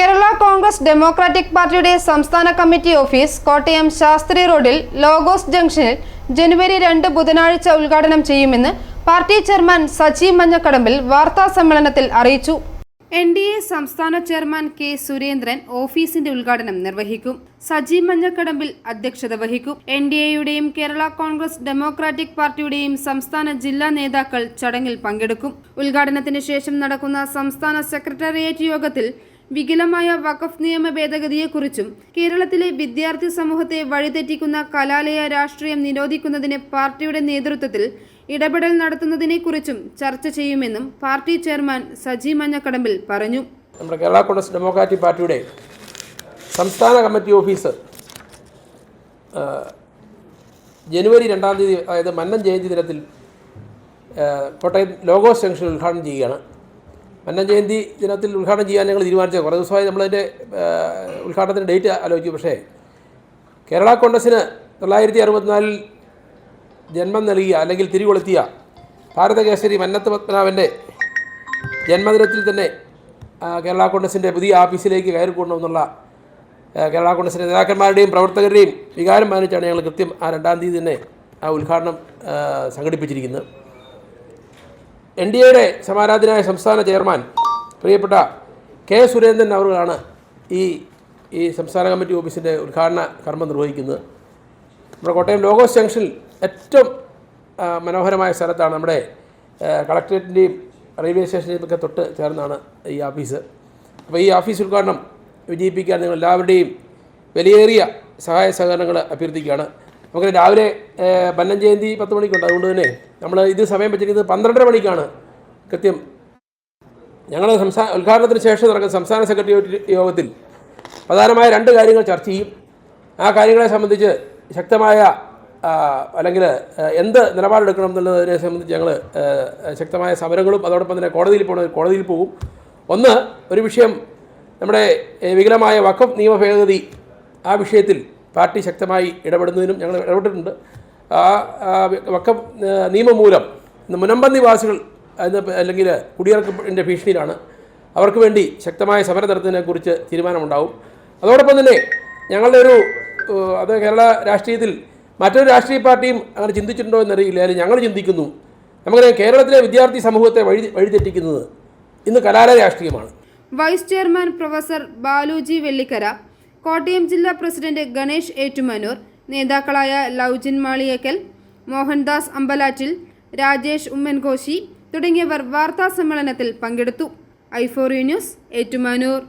Kerala Congress democratic പാർട്ടിയുടെ സംസ്ഥാന committee office Kottayam Shastri റോഡിൽ ലോഗോസ് ജംഗ്ഷനിൽ ജനുവരി രണ്ട് ബുധനാഴ്ച ഉദ്ഘാടനം ചെയ്യുമെന്ന് പാർട്ടി ചെയർമാൻ സജി മഞ്ഞക്കടമ്പിൽ വാർത്താ സമ്മേളനത്തിൽ അറിയിച്ചു. എൻ ഡി എ സംസ്ഥാന ചെയർമാൻ കെ സുരേന്ദ്രൻ ഓഫീസിന്റെ ഉദ്ഘാടനം നിർവഹിക്കും. സജി മഞ്ഞക്കടമ്പിൽ അധ്യക്ഷത വഹിക്കും. എൻ ഡി എയുടെയും കേരള കോൺഗ്രസ് ഡെമോക്രാറ്റിക് പാർട്ടിയുടെയും സംസ്ഥാന ജില്ലാ നേതാക്കൾ ചടങ്ങിൽ പങ്കെടുക്കും. ഉദ്ഘാടനത്തിന് ശേഷം നടക്കുന്ന സംസ്ഥാന സെക്രട്ടേറിയറ്റ് യോഗത്തിൽ വികലമായ വഖഫ് നിയമ ഭേദഗതിയെക്കുറിച്ചും കേരളത്തിലെ വിദ്യാർത്ഥി സമൂഹത്തെ വഴിതെറ്റിക്കുന്ന കലാലയ രാഷ്ട്രീയം നിരോധിക്കുന്നതിന് പാർട്ടിയുടെ നേതൃത്വത്തിൽ ഇടപെടൽ നടത്തുന്നതിനെക്കുറിച്ചും ചർച്ച ചെയ്യുമെന്നും പാർട്ടി ചെയർമാൻ സജി മഞ്ഞക്കടമ്പിൽ പറഞ്ഞു. നമ്മുടെ കേരള കോൺഗ്രസ് ഡെമോക്രാറ്റിക് പാർട്ടിയുടെ സംസ്ഥാന കമ്മിറ്റി ഓഫീസ് ജനുവരി രണ്ടാം തീയതി അതായത് മന്നം ജയന്തി ദിനത്തിൽ കോട്ടയം ലോഗോസ് ജംഗ്ഷൻ ഉദ്ഘാടനം ചെയ്യുകയാണ്. മന്നൻ ജയന്തി ദിനത്തിൽ ഉദ്ഘാടനം ചെയ്യാൻ ഞങ്ങൾ തീരുമാനിച്ചത്. കുറേ ദിവസമായി നമ്മളതിന്റെ ഉദ്ഘാടനത്തിന്റെ ഡേറ്റ് ആലോചിച്ചു. പക്ഷേ കേരള കോൺഗ്രസ്സിന് തൊള്ളായിരത്തി അറുപത്തിനാലിൽ ജന്മം നൽകിയ അല്ലെങ്കിൽ തിരികൊളുത്തിയ ഭാരതകേസരി മന്നത്ത് പത്മനാഭന്റെ ജന്മദിനത്തിൽ തന്നെ കേരള കോൺഗ്രസിന്റെ പുതിയ ഓഫീസിലേക്ക് കയറിക്കൊണ്ടുവന്നുള്ള കേരള കോൺഗ്രസിന്റെ നേതാക്കന്മാരുടെയും പ്രവർത്തകരുടെയും വികാരം മാനിച്ചാണ് ഞങ്ങൾ കൃത്യം ആ രണ്ടാം തീയതി തന്നെ ആ ഉദ്ഘാടനം സംഘടിപ്പിച്ചിരിക്കുന്നത്. എൻ ഡി എയുടെ സമാരാധനായ സംസ്ഥാന ചെയർമാൻ പ്രിയപ്പെട്ട കെ സുരേന്ദ്രൻ അവറുകളാണ് ഈ ഈ സംസ്ഥാന കമ്മിറ്റി ഓഫീസിന്റെ ഉദ്ഘാടന കർമ്മം നിർവഹിക്കുന്നത്. നമ്മുടെ കോട്ടയം ലോഗോസ് ജംഗ്ഷനിൽ ഏറ്റവും മനോഹരമായ സ്ഥലത്താണ് നമ്മുടെ കളക്ട്രേറ്റിന്റെയും റെയിൽവേ സ്റ്റേഷന്റെയും ഒക്കെ തൊട്ട് ചേർന്നാണ് ഈ ഓഫീസ്. അപ്പോൾ ഈ ഓഫീസ് ഉദ്ഘാടനം വിജയിപ്പിക്കാൻ നിങ്ങൾ എല്ലാവരുടെയും വിലയേറിയ സഹായ സഹകരണങ്ങൾ അഭ്യർത്ഥിക്കുകയാണ്. നമുക്ക് രാവിലെ പന്നം ജയന്തി പത്ത് മണിക്കുണ്ട്. അതുകൊണ്ട് തന്നെ നമ്മൾ ഇത് സമയം വെച്ചിരിക്കുന്നത് പന്ത്രണ്ടര മണിക്കാണ്. കൃത്യം. ഞങ്ങൾ സംസ്ഥാന ഉദ്ഘാടനത്തിന് ശേഷം നടക്കുന്ന സംസ്ഥാന സെക്രട്ടേറിയറ്റ് യോഗത്തിൽ പ്രധാനമായ രണ്ട് കാര്യങ്ങൾ ചർച്ച ചെയ്യും. ആ കാര്യങ്ങളെ സംബന്ധിച്ച് ശക്തമായ അല്ലെങ്കിൽ എന്ത് നിലപാടെടുക്കണം എന്നുള്ളതിനെ സംബന്ധിച്ച് ഞങ്ങൾ ശക്തമായ സമരങ്ങളും അതോടൊപ്പം തന്നെ കോടതിയിൽ പോകണ കോടതിയിൽ പോകും. ഒന്ന് ഒരു വിഷയം നമ്മുടെ വികലമായ വഖഫ് നിയമ ഭേദഗതി ആ വിഷയത്തിൽ പാർട്ടി ശക്തമായി ഇടപെടുന്നതിനും ഞങ്ങൾ ഇടപെട്ടിട്ടുണ്ട്. ആ വക്കം നിയമം മൂലം ഇന്ന് നിവാസികൾ അല്ലെങ്കിൽ കുടിയിറക്കത്തിന്റെ ഭീഷണിയിലാണ് അവർക്ക് വേണ്ടി ശക്തമായ സമരം നടത്തുന്നതിനെക്കുറിച്ച് തീരുമാനമുണ്ടാവും. അതോടൊപ്പം തന്നെ ഞങ്ങളുടെ ഒരു അത് കേരള രാഷ്ട്രീയത്തിൽ മറ്റൊരു രാഷ്ട്രീയ പാർട്ടിയും അങ്ങനെ ചിന്തിച്ചിട്ടുണ്ടോ എന്നറിയില്ല. അല്ലെങ്കിൽ ഞങ്ങൾ ചിന്തിക്കുന്നു. നമുക്കറിയാം കേരളത്തിലെ വിദ്യാർത്ഥി സമൂഹത്തെ വഴി വഴിതെറ്റിക്കുന്നത് ഇന്ന് കലാലയ രാഷ്ട്രീയമാണ്. Vice chairman professor Baluji Vellikkara Kottayam ജില്ലാ പ്രസിഡന്റ് ഗണേഷ് ഏറ്റുമാനൂർ നേതാക്കളായ ലൗജിൻ മാളിയേക്കൽ മോഹൻദാസ് അമ്പലാറ്റിൽ രാജേഷ് ഉമ്മൻകോശി തുടങ്ങിയവർ വാർത്താ സമ്മേളനത്തിൽ പങ്കെടുത്തു. ഐഫോറി ന്യൂസ് ഏറ്റുമാനൂർ.